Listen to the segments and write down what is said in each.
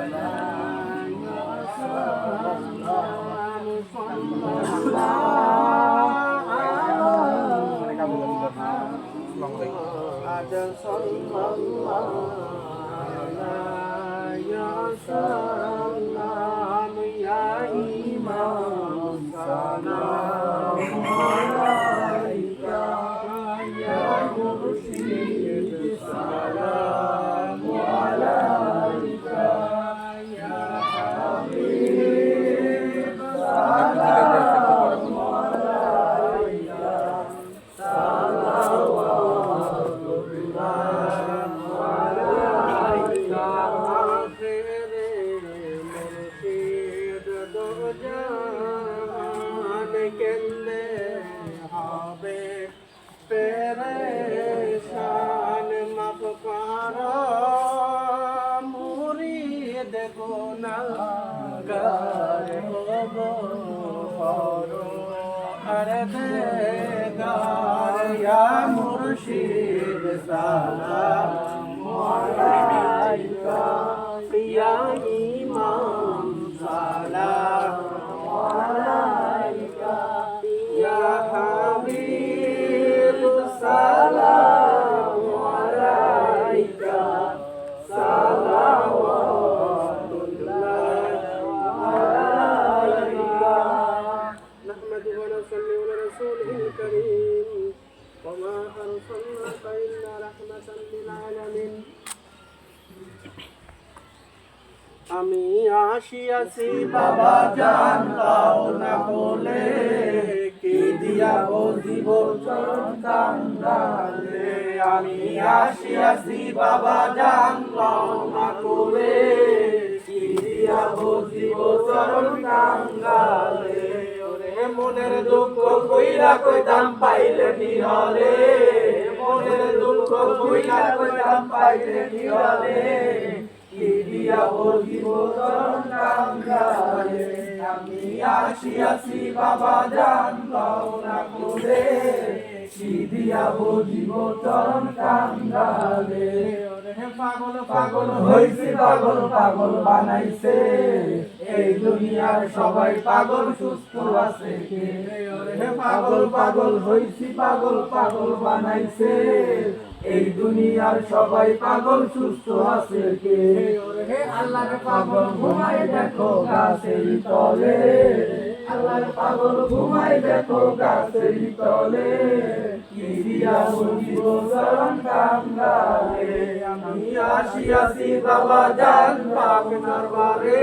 কেন্দ্রে মুরিদ না আর ইয়া মুর্শিদ সালাম। আলাইকা ইয়া আসিয়াছি বাবা জান পাও না বলে কি দিয়া কাঙ্গালে আমি আসিয়াছি বাবা জান পাও না বলে কি দিয়া কাঙ্গালে ওরে মনের দুঃখ কইরা কইতাম পাইলে নিহলে মনের দুঃখ কইরা কইতাম পাইলে নিহলে দিয়া বলিব আমি আসিয়াছি বাবা জান পাওনা করে কি দিয়া বলিব চরণ কাঙ্গালে পাগল পাগল হইছি পাগল পাগল বানাইছে এই দুনিয়ার সবাই পাগল সুস্থ আছে পাগল পাগল, হইছি পাগল পাগল বানাইছে। এই দুনিয়ার সবাই পাগল সুস্থ আছে কে? আল্লাহর পাগল ঘুমাই দেখো গাছের তলে। আল্লাহর পাগল ঘুমাই দেখো গাছের তলে। আমি আসিয়াছি বাবা জান পাক দরবারে।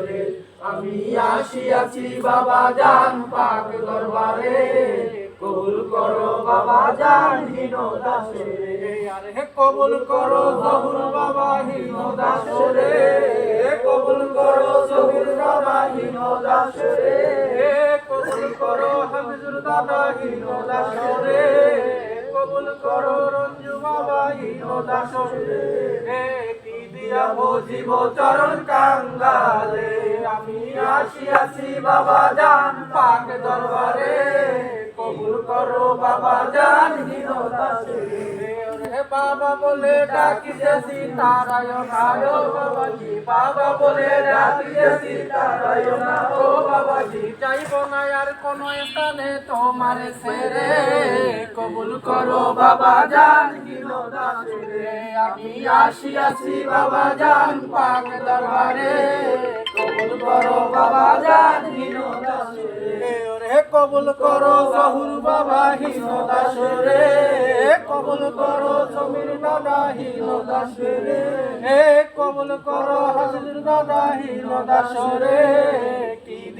আমি আসিয়াছি, বাবা জান, পাক দরবারে। কবুল করো, বাবা জান হিনোদাসরে আরে কবুল করো, জহুর বাবা হিনোদাসরে কবুল করো, জহুর বাবা হিনোদাসরে কবুল করো, হামিদুর দাদা হিনোদাসরে কবুল করো, রঞ্জু বাবা হিনোদাসরে কি দিয়া বজিব চরণ কাঙ্গালে। আসিয়াছি বাবা জান, পাক দরবারে কবুল করো বাবা জান বাবা বলে ডাকিতেছি, তারায় বাবা বলে ডাকিতেছি, তারায় চাইব না আর কোন স্থানে তোমার সেরে কবুল করো, বাবা জান হিনোদাসে আমি আসিয়াছি বাবা জান, পাক দরবারে, কবুল করো, বাবা জান হিনোদাসে রে কবুল করো জহুর বাবা হিনোদাসরে কবুল করো সমীর দাদা হিনোদাসরে হে কবুল করো, হাজির দাদা হিনোদাসরে কি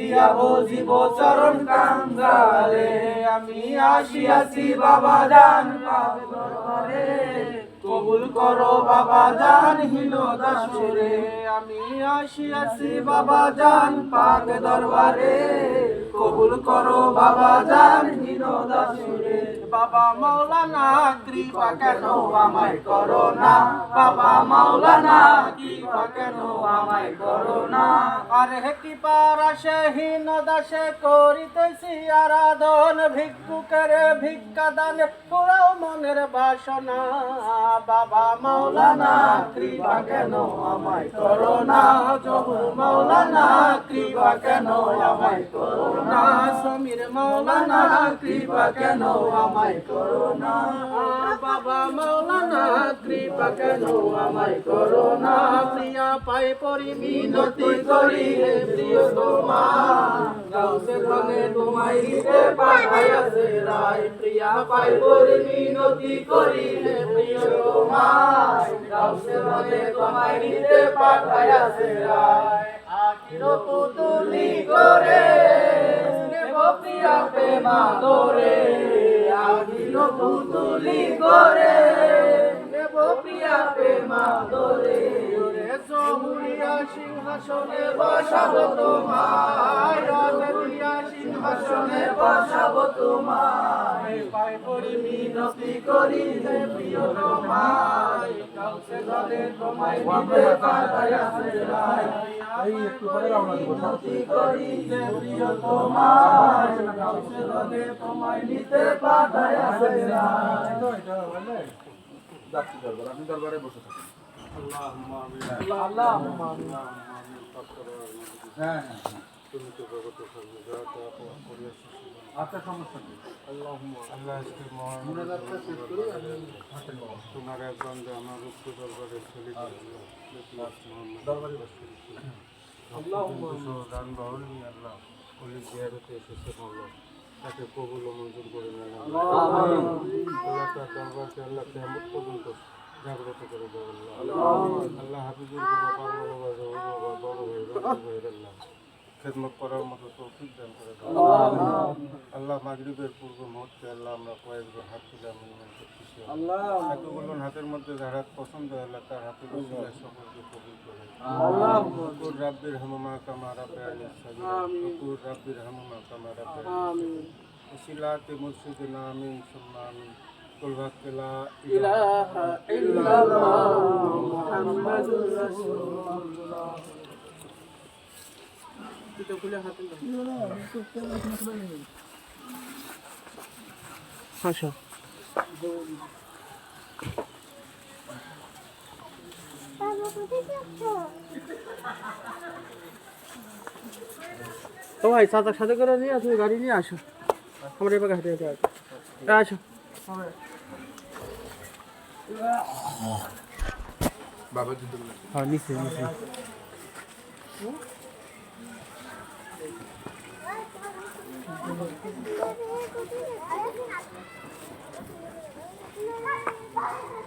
দিয়া বুঝিব চরণ কাঙ্গালে। আমি আসিয়াছি বাবা পাক কবুল করো বাবা জান হীন দাসুরে। আমি আসিয়াছি বাবা জান পাক দরবারে। কবুল করো বাবা জান হীন দাসুরে। বাবা মাওলানা, কৃপা কেন আমায় করো না? বাবা মাওলানা, কৃপা কেন আমায় করো না? আরে কৃপার আসে দাসে করিতেছি আরাধন, ভিক্ষুকের ভিক্ষা দান পুরাও মনের বাসনা। বাবা মাওলানা, কৃপা কেন আমায় করো না? জহু মাওলানা, কৃপা কেন আমায় করো না? সমীর মাওলানা, কৃপা কেন আমায় করো না। বাবা মাওলানা, কৃপা কেন আমায় করো প্রিয়া পাই পরি মিনতি করি প্রিয় তোমার। তোমায় দিতে পাঠাইয়াছে রায়। প্রিয়া পাই পরি মিনতি করি হে প্রিয় তোমার। গাউসে ধনে তোমায় দিতে পাঠাইয়াছে রায়। আখির করে প্রিয়া প্রেমা দরে পুতুলি করে। নেব প্রিয়া প্রেমা ওরে জহুরিয়া সিংহাসনে বসাবো তোমায়। রাজরিয়া সিংহাসনে বসাবো তোমায়। পাই মিনতি করি প্রিয় তোমায়। কাউকে তোমায় দিতে পাঠাইয়াছে রায় এই একটু পরে রওনা দিব। মিনতি করি হে প্রিয় তোমায় কাউকে দলে তোমায় নিতে পাঠাইয়াছে রায় এটা এটা যাচ্ছি দরবার আপনি দরবারে বসে থাকুন। আল্লাহ হ্যাঁ আচ্ছা সমস্যা নেই। হাতে নেব। তোমার এক বন্ধু আমার উচ্চ দরবারে চলে দরবারে বসে দান বাহুল আল্লাহ। অলি জিয়ারতে এসেছে বলল তাকে কবুল মঞ্জুর করে দরবারকে আল্লাহ কেমন পর্যন্ত জাগ্রত করে দেবেন আল্লাহ হাফিজুর বাবা বড় ভাই খেদমত করার মতো তৌফিক দান করে দাও আল্লাহ মাগরিবের পূর্ব মুহূর্তে আল্লাহ আমরা কয়েকজন হাত তুলে আমি করতেছি। আল্লাহ। এতগুলো হাতের মধ্যে যার হাত পছন্দ আল্লাহ তার হাতের উসিলায় সকলকে কবুল করে। কুকুর রাব্বির হামামা কামা রাব্বে আলী সাবিরা কুকুর রাব্বির হামামা কামা রাব্বে আলী উসিলাতে মুর্শিদিনা আমিন সুম্মা আমিন। কুল বাক্কেলা ইলাহা ইল্লাল্লাহ মুহাম্মাদুর রাসূলুল্লাহ। এটা খুলে হাতে আচ্ছা তো ভাই চাচার সাথে করে নিয়ে তুমি গাড়ি নিয়ে আসো। আমার এবার হাঁটে হেঁটে আসো আসো। বাবা হ্যাঁ নিচে নিচে। Thank you.